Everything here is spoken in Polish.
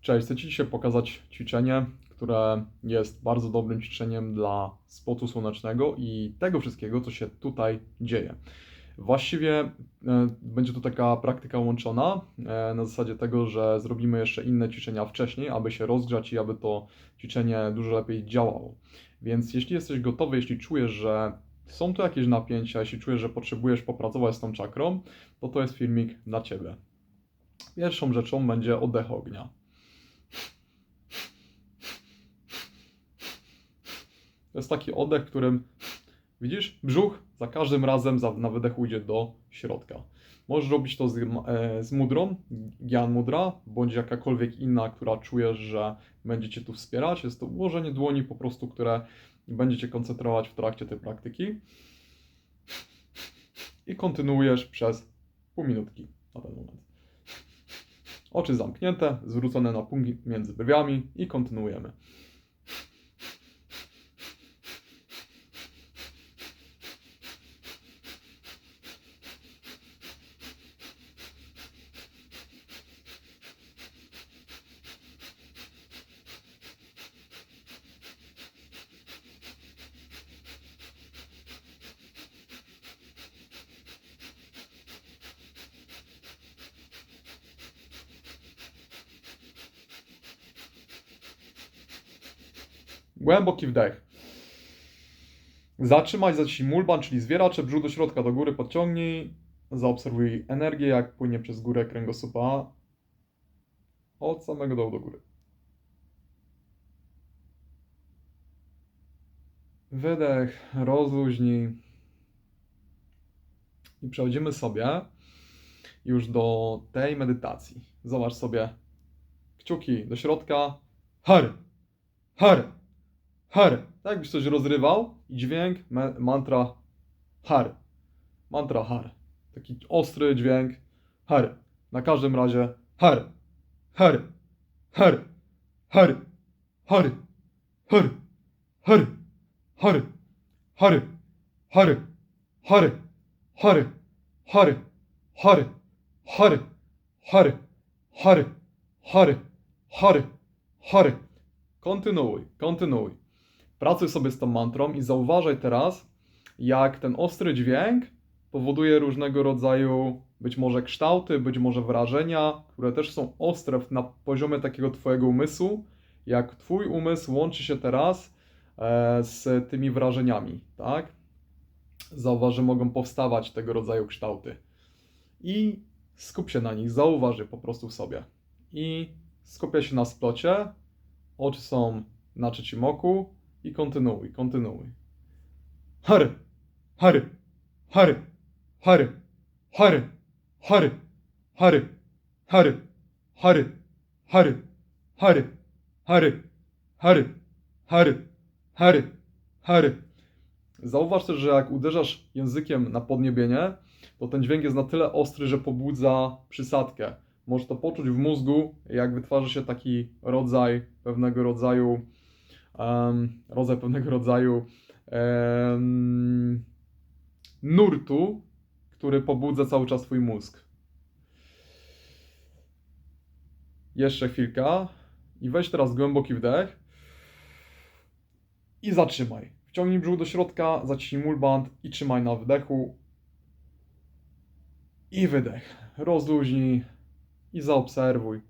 Cześć, chcę Ci dzisiaj pokazać ćwiczenie, które jest bardzo dobrym ćwiczeniem dla spotu słonecznego i tego wszystkiego, co się tutaj dzieje. Właściwie e, będzie to taka praktyka łączona e, na zasadzie tego, że zrobimy jeszcze inne ćwiczenia wcześniej, aby się rozgrzać i aby to ćwiczenie dużo lepiej działało. Więc jeśli jesteś gotowy, jeśli czujesz, że są tu jakieś napięcia, jeśli czujesz, że potrzebujesz popracować z tą czakrą, to to jest filmik dla Ciebie. Pierwszą rzeczą będzie oddech ognia. To jest taki oddech, którym widzisz, brzuch za każdym razem na wydechu idzie do środka. Możesz robić to z, e, z mudrą, Gyan Mudra, bądź jakakolwiek inna, która czujesz, że będzie Cię tu wspierać. Jest to ułożenie dłoni po prostu, które będzie Cię koncentrować w trakcie tej praktyki. I kontynuujesz przez pół minutki na ten moment. Oczy zamknięte, zwrócone na punkt między brwiami i kontynuujemy. Głęboki wdech. Zatrzymaj, zaciśnij mulban, czyli zwieracze, brzuch do środka, do góry podciągnij. Zaobserwuj energię, jak płynie przez górę kręgosłupa. Od samego dołu do góry. Wydech, rozluźnij. I przechodzimy sobie już do tej medytacji. Zobacz sobie kciuki do środka. Har, har, har. Tak jakbyś coś rozrywał i dźwięk, mantra har. Mantra har. Taki ostry dźwięk har. Na każdym razie har, har, har, har, har, har, har, har, har, har, har, har, har, har, har, har, har, har, har, har. Kontynuuj, kontynuuj. Pracuj sobie z tą mantrą i zauważaj teraz, jak ten ostry dźwięk powoduje różnego rodzaju być może kształty, być może wrażenia, które też są ostre na poziomie takiego Twojego umysłu, jak Twój umysł łączy się teraz e, z tymi wrażeniami, tak? Zauważ, że mogą powstawać tego rodzaju kształty. I skup się na nich, zauważ je po prostu w sobie. I skupia się na splocie, oczy są na trzecim oku i kontynuuj, kontynuuj. Har, har, har, har, har, har, har, har, har, har, har, har, har, har, har, har. Zauważ też, że jak uderzasz językiem na podniebienie, to ten dźwięk jest na tyle ostry, że pobudza przysadkę. Możesz to poczuć w mózgu, jak wytwarza się taki rodzaj pewnego rodzaju, em, rodzaj pewnego rodzaju em, nurtu, który pobudza cały czas Twój mózg. Jeszcze chwilka i weź teraz głęboki wdech i zatrzymaj. Wciągnij brzuch do środka, zaciśnij mulband i trzymaj na wdechu. I wydech. Rozluźnij i zaobserwuj,